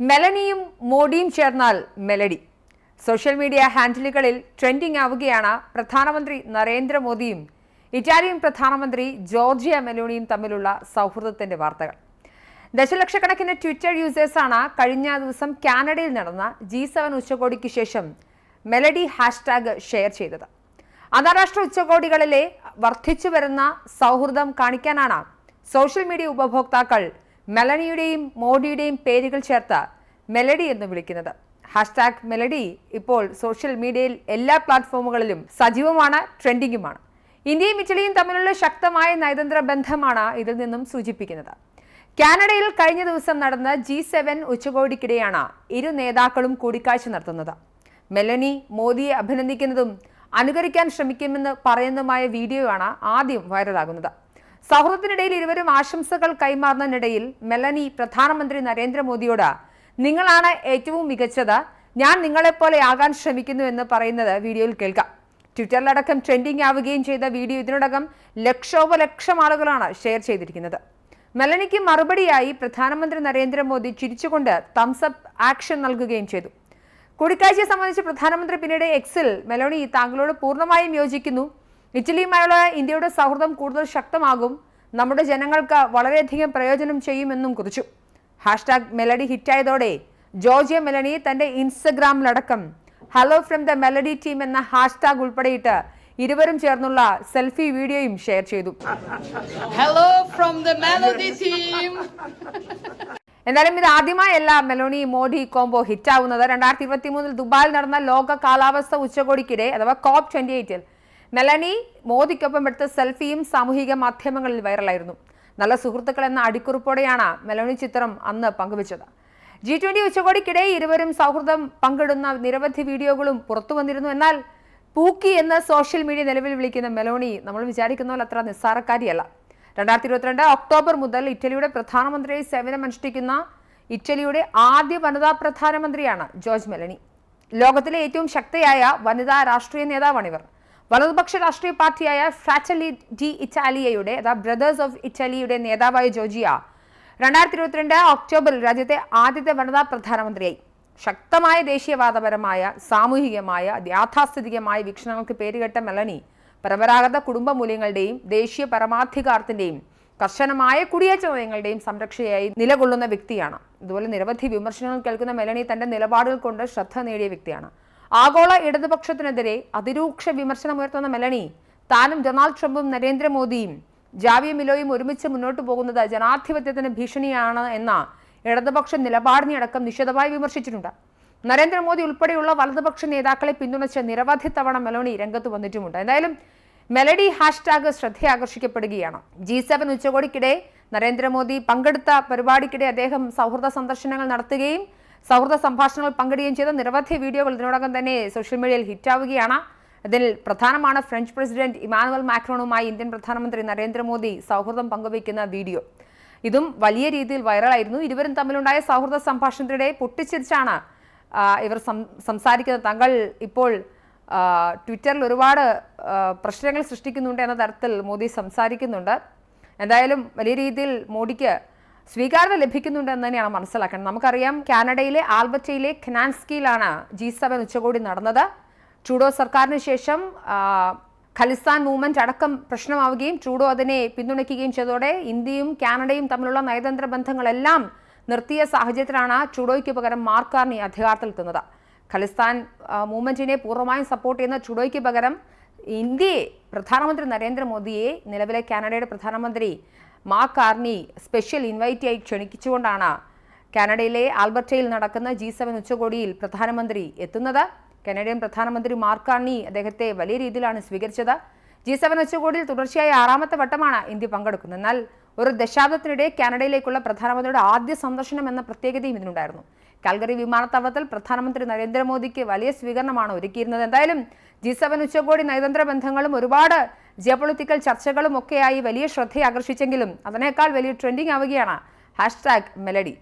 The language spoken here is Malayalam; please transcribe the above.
മെലനിയും മോഡിയും ചേർന്നാൽ മെലഡി. സോഷ്യൽ മീഡിയ ഹാൻഡിലുകളിൽ ട്രെൻഡിംഗ് ആവുകയാണ് പ്രധാനമന്ത്രി നരേന്ദ്രമോദിയും ഇറ്റാലിയൻ പ്രധാനമന്ത്രി ജോർജിയ മെലോണിയും തമ്മിലുള്ള സൗഹൃദത്തിന്റെ വാർത്തകൾ. ദശലക്ഷക്കണക്കിന് ട്വിറ്റർ യൂസേഴ്സാണ് കഴിഞ്ഞ ദിവസം കാനഡയിൽ നടന്ന ജി സെവൻ ഉച്ചകോടിക്ക് ശേഷം മെലഡി ഹാഷ്ടാഗ് ഷെയർ ചെയ്തത്. അന്താരാഷ്ട്ര ഉച്ചകോടികളിലെ വർദ്ധിച്ചു വരുന്ന സൗഹൃദം കാണിക്കാനാണ് സോഷ്യൽ മീഡിയ ഉപഭോക്താക്കൾ മെലനിയുടെയും മോഡിയുടെയും പേരുകൾ ചേർത്ത മെലഡി എന്ന് വിളിക്കുന്നത്. ഹാഷ്ടാഗ് മെലഡി ഇപ്പോൾ സോഷ്യൽ മീഡിയയിൽ എല്ലാ പ്ലാറ്റ്ഫോമുകളിലും സജീവമാണ് ട്രെൻഡിങ്ങുമാണ്. ഇന്ത്യയും ഇറ്റലിയും തമ്മിലുള്ള ശക്തമായ നയതന്ത്ര ബന്ധമാണ് ഇതിൽ നിന്നും സൂചിപ്പിക്കുന്നത്. കാനഡയിൽ കഴിഞ്ഞ ദിവസം നടന്ന ജി സെവൻ ഉച്ചകോടിക്കിടെയാണ് ഇരു നേതാക്കളും കൂടിക്കാഴ്ച നടത്തുന്നത്. മെലനി മോദിയെ അഭിനന്ദിക്കുന്നതും അനുകരിക്കാൻ ശ്രമിക്കുമെന്ന് പറയുന്നതുമായ വീഡിയോയാണ് ആദ്യം വൈറലാകുന്നത്. സൗഹൃദത്തിനിടയിൽ ഇരുവരും ആശംസകൾ കൈമാറുന്നതിനിടയിൽ മെലനി പ്രധാനമന്ത്രി നരേന്ദ്രമോദിയോട് നിങ്ങളാണ് ഏറ്റവും മികച്ചത്. ഞാൻ നിങ്ങളെപ്പോലെ ആകാൻ ശ്രമിക്കുന്നു എന്ന് പറയുന്നത് വീഡിയോയിൽ കേൾക്കാം. ട്വിറ്ററിലടക്കം ട്രെൻഡിംഗ് ആവുകയും ചെയ്ത വീഡിയോ ഇതിനോടകം ലക്ഷോപലക്ഷം ആളുകളാണ് ഷെയർ ചെയ്തിരിക്കുന്നത്. മെലനിക്ക് മറുപടിയായി പ്രധാനമന്ത്രി നരേന്ദ്രമോദി ചിരിച്ചുകൊണ്ട് തംസപ്പ് ആക്ഷൻ നൽകുകയും ചെയ്തു. കൂടിക്കാഴ്ചയെ സംബന്ധിച്ച് പ്രധാനമന്ത്രി പിന്നീട് എക്സിൽ മെലോണി താങ്കളോട് പൂർണമായും യോജിക്കുന്നു. ഇറ്റലിയുമായുള്ള ഇന്ത്യയുടെ സൗഹൃദം കൂടുതൽ ശക്തമാകും. നമ്മുടെ ജനങ്ങൾക്ക് വളരെയധികം പ്രയോജനം ചെയ്യുമെന്നും കുറിച്ചു. ഹാഷ്ടാഗ് മെലഡി ഹിറ്റായതോടെ ജോർജിയ മെലണി തന്റെ ഇൻസ്റ്റഗ്രാമിലടക്കം hello from the melody team എന്ന ഹാഷ്ടാഗ് ഉൾപ്പെടെയിട്ട് ഇരുവരും ചേർന്നുള്ള സെൽഫി വീഡിയോയും ഷെയർ ചെയ്തു. Hello from the melody team എന്നാലും ഇത് ആദ്യമായല്ല മെലോണി മോഡി കോംബോ ഹിറ്റാവുന്നത്. രണ്ടായിരത്തി ഇരുപത്തി മൂന്നിൽ ദുബായിൽ നടന്ന ലോക കാലാവസ്ഥ ഉച്ചകോടിക്കിടെ അഥവാ കോപ്പ് ട്വന്റി എയ്റ്റിൽ മെലനി മോദിക്കൊപ്പം എടുത്ത സെൽഫിയും സാമൂഹിക മാധ്യമങ്ങളിൽ വൈറലായിരുന്നു. നല്ല സുഹൃത്തുക്കൾ എന്ന അടിക്കുറിപ്പോടെയാണ് മെലോണി ചിത്രം അന്ന് പങ്കുവച്ചത്. ജി ട്വന്റി ഉച്ചകോടിക്കിടെ ഇരുവരും സൗഹൃദം പങ്കിടുന്ന നിരവധി വീഡിയോകളും പുറത്തു വന്നിരുന്നു. എന്നാൽ പൂക്കി എന്ന് സോഷ്യൽ മീഡിയ നിലവിൽ വിളിക്കുന്ന മെലോണി നമ്മൾ വിചാരിക്കുന്ന പോലെ അത്ര നിസ്സാരക്കാരിയല്ല. രണ്ടായിരത്തി ഇരുപത്തിരണ്ട് ഒക്ടോബർ മുതൽ ഇറ്റലിയുടെ പ്രധാനമന്ത്രിയായി സേവനമനുഷ്ഠിക്കുന്ന ഇറ്റലിയുടെ ആദ്യ വനിതാ പ്രധാനമന്ത്രിയാണ് ജോർജ് മെലനി. ലോകത്തിലെ ഏറ്റവും ശക്തയായ വനിതാ രാഷ്ട്രീയ നേതാവാണിവർ. വലതുപക്ഷ രാഷ്ട്രീയ പാർട്ടിയായ ഫ്രാറ്റലി ഡി ഇറ്റാലിയയുടെ അതാ ബ്രദേഴ്സ് ഓഫ് ഇറ്റലിയുടെ നേതാവായ ജോർജിയ രണ്ടായിരത്തി ഇരുപത്തിരണ്ട് ഒക്ടോബറിൽ രാജ്യത്തെ ആദ്യത്തെ വനിതാ പ്രധാനമന്ത്രിയായി. ശക്തമായ ദേശീയവാദപരമായ സാമൂഹികമായ യാഥാസ്ഥിതികമായ വീക്ഷണങ്ങൾക്ക് പേരുകെട്ട മെലനി പരമ്പരാഗത കുടുംബ മൂല്യങ്ങളുടെയും ദേശീയ പരമാധികാരത്തിന്റെയും കർശനമായ കുടിയേറ്റ നയങ്ങളുടെയും സംരക്ഷയായി നിലകൊള്ളുന്ന വ്യക്തിയാണ്. ഇതുപോലെ നിരവധി വിമർശനങ്ങൾ കേൾക്കുന്ന മെലനി തന്റെ നിലപാടുകൾ കൊണ്ട് ശ്രദ്ധ നേടിയ വ്യക്തിയാണ്. ആഗോള ഇടതുപക്ഷത്തിനെതിരെ അതിരൂക്ഷ വിമർശനമുയർത്തുന്ന മെലണി താനും ഡൊണാൾഡ് ട്രംപും നരേന്ദ്രമോദിയും ജാവിയ മിലോയും ഒരുമിച്ച് മുന്നോട്ട് പോകുന്നത് ജനാധിപത്യത്തിന് ഭീഷണിയാണ് എന്ന ഇടതുപക്ഷ നിലപാടിനടക്കം നിശിതമായി വിമർശിച്ചിട്ടുണ്ട്. നരേന്ദ്രമോദി ഉൾപ്പെടെയുള്ള വലതുപക്ഷ നേതാക്കളെ പിന്തുണച്ച് നിരവധി തവണ മെലോണി രംഗത്ത് വന്നിട്ടുമുണ്ട്. എന്തായാലും മെലഡി ഹാഷ്ടാഗ് ശ്രദ്ധയാകർഷിക്കപ്പെടുകയാണ്. ജി സെവൻ ഉച്ചകോടിക്കിടെ നരേന്ദ്രമോദി പങ്കെടുത്ത പരിപാടിക്കിടെ അദ്ദേഹം സൗഹൃദ സന്ദർശനങ്ങൾ നടത്തുകയും സൗഹൃദ സംഭാഷണങ്ങൾ പങ്കിടുകയും ചെയ്ത നിരവധി വീഡിയോകൾ ഇതിനോടകം തന്നെ സോഷ്യൽ മീഡിയയിൽ ഹിറ്റാവുകയാണ്. അതിൽ പ്രധാനമാണ് ഫ്രഞ്ച് പ്രസിഡന്റ് ഇമാനുവൽ മാക്രോണുമായി ഇന്ത്യൻ പ്രധാനമന്ത്രി നരേന്ദ്രമോദി സൗഹൃദം പങ്കുവയ്ക്കുന്ന വീഡിയോ. ഇതും വലിയ രീതിയിൽ വൈറലായിരുന്നു. ഇരുവരും തമ്മിലുണ്ടായ സൗഹൃദ സംഭാഷണത്തിനിടെ പൊട്ടിച്ചിരിച്ചാണ് ഇവർ സംസാരിക്കുന്നത്. താങ്കൾ ഇപ്പോൾ ട്വിറ്ററിൽ ഒരുപാട് പ്രശ്നങ്ങൾ സൃഷ്ടിക്കുന്നുണ്ട് എന്ന തരത്തിൽ മോദി സംസാരിക്കുന്നുണ്ട്. എന്തായാലും വലിയ രീതിയിൽ മോഡിക്ക് സ്വീകാര്യത ലഭിക്കുന്നുണ്ട് എന്ന് തന്നെയാണ് മനസ്സിലാക്കേണ്ടത് നമുക്കറിയാം കാനഡയിലെ ആൽബറ്റയിലെ ഖനാൻസ്കിയിലാണ് ജി സെവൻ ഉച്ചകോടി നടന്നത്. ട്രൂഡോ സർക്കാരിന് ശേഷം ഖലിസ്ഥാൻ മൂവ്മെന്റ് അടക്കം പ്രശ്നമാവുകയും ട്രൂഡോ അതിനെ പിന്തുണയ്ക്കുകയും ചെയ്തതോടെ ഇന്ത്യയും കാനഡയും തമ്മിലുള്ള നയതന്ത്ര ബന്ധങ്ങളെല്ലാം നിർത്തിയ സാഹചര്യത്തിലാണ് ട്രൂഡോയ്ക്ക് പകരം മാർക്കാർണി അധികാരത്തിലെത്തുന്നത് ഖലിസ്ഥാൻ ആ, മൂവ്മെന്റിനെ പൂർണമായും സപ്പോർട്ട് ചെയ്യുന്ന ട്രൂഡോയ്ക്ക് പകരം ഇന്ത്യയെ പ്രധാനമന്ത്രി നരേന്ദ്രമോദിയെ നിലവിലെ കാനഡയുടെ പ്രധാനമന്ത്രി മാർക്ക് കാർണി സ്പെഷ്യൽ ഇൻവൈറ്റിയായി ക്ഷണിച്ചുകൊണ്ടാണ് കാനഡയിലെ ആൽബർട്ടയിൽ നടക്കുന്ന ജി സെവൻ ഉച്ചകോടിയിൽ പ്രധാനമന്ത്രി എത്തുന്നത്. കനേഡിയൻ പ്രധാനമന്ത്രി മാർക്ക് കാർണി അദ്ദേഹത്തെ വലിയ രീതിയിലാണ് സ്വീകരിച്ചത്. ജി സെവൻ ഉച്ചകോടിയിൽ തുടർച്ചയായ ആറാമത്തെ വട്ടമാണ് ഇന്ത്യ പങ്കെടുക്കുന്നത്. എന്നാൽ ഒരു ദശാബ്ദത്തിനിടെ കാനഡയിലേക്കുള്ള പ്രധാനമന്ത്രിയുടെ ആദ്യ സന്ദർശനം എന്ന പ്രത്യേകതയും ഇതിനുണ്ടായിരുന്നു. കാൽഗറി വിമാനത്താവളത്തിൽ പ്രധാനമന്ത്രി നരേന്ദ്രമോദിക്ക് വലിയ സ്വീകരണമാണ് ഒരുക്കിയിരുന്നത്. എന്തായാലും ജി സെവൻ ഉച്ചകോടി നയതന്ത്ര ബന്ധങ്ങളും ഒരുപാട് ജിയോപൊളിറ്റിക്കൽ ചർച്ചകളും ഒക്കെയായി വലിയ ശ്രദ്ധയെ ആകർഷിച്ചെങ്കിലും അതിനേക്കാൾ വലിയ ട്രെൻഡിങ് ആവുകയാണ്. Hashtag melody.